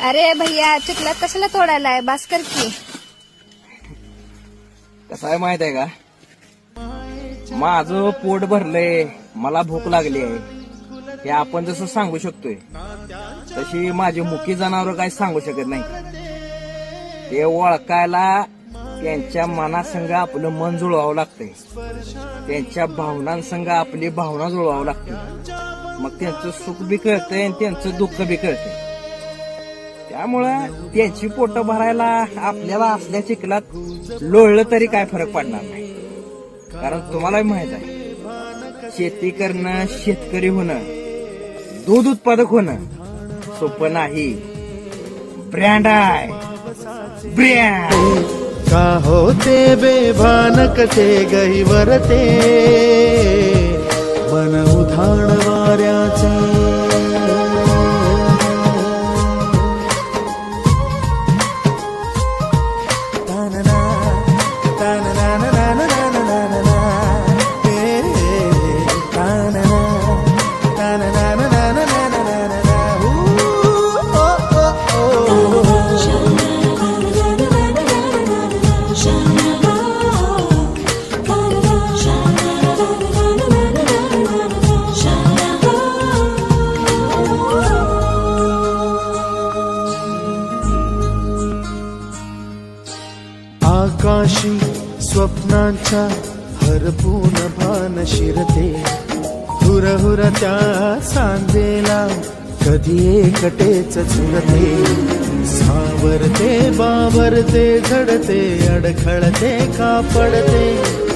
अरे भैया चिखलात कशाला आहे भास्कर की. कसं आहे माहीत आहे का? माझं पोट भरलंय मला भूक लागली आहे. हे आपण जसं सांगू शकतोय तशी माझी मुकी जनावर काही सांगू शकत नाही. ते ओळखायला त्यांच्या मनासंग आपलं मन जुळवावं लागतंय. त्यांच्या भावनांसंग आपली भावना जुळवावं लागते. मग त्यांचं सुख बी कळतंय आणि त्यांचं दुःख बी कळतंय. त्यामुळं त्यांची पोट भरायला आपल्याला असल्या चिखलात लोळलं तरी काय फरक पडणार नाही. कारण तुम्हालाही माहीत आहे शेती करणं शेतकरी होणं दूध उत्पादक होणं सोपं नाही. ब्रँड आहे. ब्रँड का होते बेभान कसे गहिवरते? मन उधाण na na आकाशी स्वप्नांच्या हरपून भान शिरते हुरहुर त्या सांजेला कधी एकटेच झुलते. सावरते बावरते झडते अडखळते का पडते